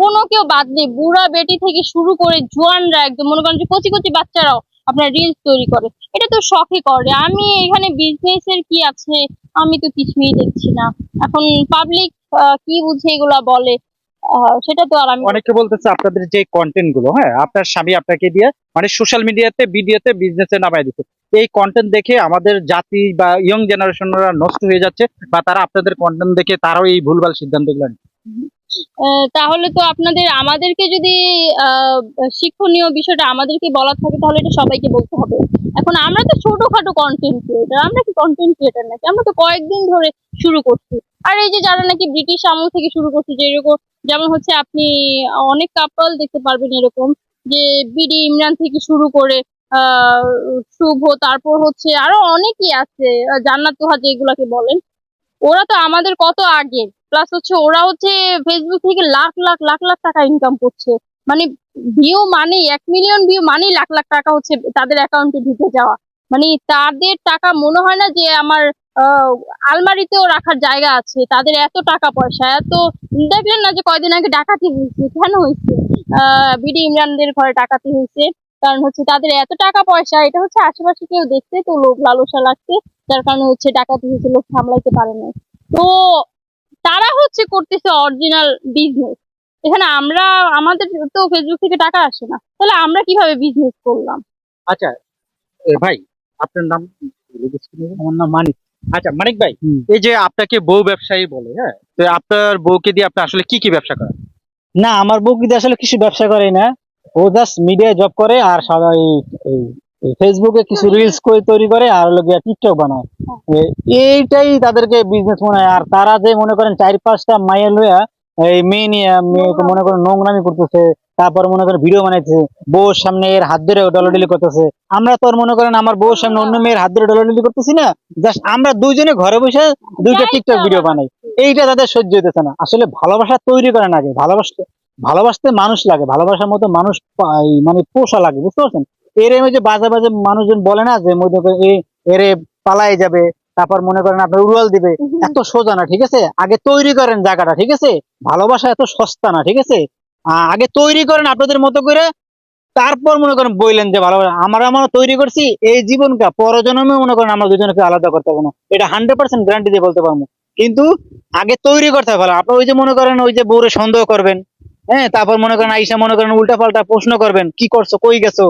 কোনো কেউ বাদ নেই। বুড়া বেটি থেকে শুরু করে জোয়ানরা একদম মনে করেন যে কচি কচি বাচ্চারাও আপনার রিলস তৈরি করে। এটা তো শখে করে। আমি এখানে বিজনেস এর কি আছে? আমি তো কিছুই দেখছি না। এখন পাবলিক কি বুঝে এগুলা বলে? সেটা তো আর আমি অনেকে বলতেছে আপনাদের যে কন্টেন্টগুলো হ্যাঁ আপনার স্বামী আপনাকে দিয়ে মানে সোশ্যাল মিডিয়াতে ভিডিওতে বিজনেসে নামাই দিচ্ছে। এই কন্টেন্ট দেখে আমাদের জাতি বা ইয়ং জেনারেশনরা নষ্ট হয়ে যাচ্ছে বা তারা আপনাদের কন্টেন্ট দেখে তারাও এই ভুলভাল সিদ্ধান্তগুলো তাহলে তো আপনাদের, আমাদেরকে যদি শিক্ষণীয় বিষয়টা আমাদেরকে বলা থাকে, তাহলে এটা সবাইকে বলতে হবে। এখন আমরা তো ছোটখাটো কন্টেন্ট ক্রিয়েটার আমরা কি কন্টেন্ট ক্রিয়েটার নাকি? আমরা তো কয়েকদিন ধরে শুরু করছি। আর এই যে যারা নাকি ব্রিটিশ আমল থেকে শুরু করছে, যে এরকম, যেমন হচ্ছে আপনি, অনেক কাপল দেখতে পারবেন এরকম, যে বিডি ইমরান থেকে শুরু করে শুভ, তারপর হচ্ছে আরও অনেকই আছে, জান্নাত তোহা যেগুলাকে বলেন, ওরা তো আমাদের কত আগে প্লাস হচ্ছে ওরা হচ্ছে ফেসবুক থেকে লাখ লাখ লাখ লাখ টাকা ইনকাম করছে। মানে ভিউ মানে এক মিলিয়ন ভিউ মানেই লাখ লাখ টাকা হচ্ছে তাদের অ্যাকাউন্টে ঢুকে যাওয়া। মানে তাদের টাকা মনে হয় না যে আমার আলমারিতেও রাখার জায়গা আছে। তাদের এত টাকা পয়সা, এত দেখলেন না যে কয়দিন আগে ডাকাতি হয়েছে? কেন হয়েছে? আহ, বিডি ইমরানদের ঘরে ডাকাতি হয়েছে। কারণ হচ্ছে তাদের এত টাকা পয়সা, এটা হচ্ছে আশেপাশে কেউ দেখতে তো লোক লালসা লাগছে। যার কারণে হচ্ছে ডাকাতি হয়েছে, লোক সামলাইতে পারে না তো তারা হচ্ছে করতেছে অরিজিনাল বিজনেস এখানে আমরা আমাদের তো ফেসবুক থেকে টাকা আসে না। তাহলে আমরা কীভাবে বিজনেস করলাম? আচ্ছা এ ভাই আপনার নাম আমার নাম মানিক। আচ্ছা মানিক ভাই হুম। এই যে আপনাকে বউ ব্যবসায়ী বলে হ্যাঁ? তো আপনার বউকে দিয়ে আপনি আসলে কি কি ব্যবসা করেন? না আমার বউ কিন্তু আসলে কিছু ব্যবসা করে না। ও জাস্ট মিডিয়ায় জব করে আর সবাই ফেসবুকে কিছু রিলস করে তৈরি করে আর হলো গিয়া টিকটক বানায়। এইটাই তাদেরকে বিজনেস মনে হয় আর তারা যে মনে করেন চার পাঁচটা মাইল লইয়া এই মেয়ে নিয়ে মেয়েকে মনে করেন নোংরামি করতেছে তারপর মনে করেন ভিডিও বানাইতেছে বউর সামনে এর হাত ধরে ডলাডলি করতেছে। আমরা তো মনে করেন আমার বউর সামনে অন্য মেয়ের হাত ধরে ডলাডলি করতেছি না জাস্ট আমরা দুইজনে ঘরে বসে দুইটা টিকটক ভিডিও বানাই। এইটা তাদের সহ্য হইতেছে না। আসলে ভালোবাসা তৈরি করে না আগে। ভালোবাসতে ভালোবাসতে মানুষ লাগে। ভালোবাসার মতো মানুষ মানে পোষা লাগে। বুঝতে পারছেন? এর যে বাজে বাজে মানুষজন বলে না যে মনে করেন এরে পালাই যাবে তারপর মনে করেন আপনার উড়াল দিবে এত সোজা না ঠিক আছে? আগে তৈরি করেন জায়গাটা ঠিক আছে? ভালোবাসা এত সস্তা না ঠিক আছে? আগে তৈরি করেন আপনাদের মতো করে তারপর মনে করেন বললেন যে ভালোবাসা আমরা আমরা তৈরি করছি এই জীবনটা পরজন্মে মনে করেন আমরা দুজনকে আলাদা করতে পারব এটা হান্ড্রেড পার্সেন্ট গ্যারান্টি দিয়ে বলতে পারব। কিন্তু আগে তৈরি করতে হবে ভালো আপনার ওই যে মনে করেন ওই যে বউরে সন্দেহ করবেন হ্যাঁ? তারপর মনে করেন আইসা মনে করেন উল্টা পাল্টা প্রশ্ন করবেন কি করছ? কই গেছো?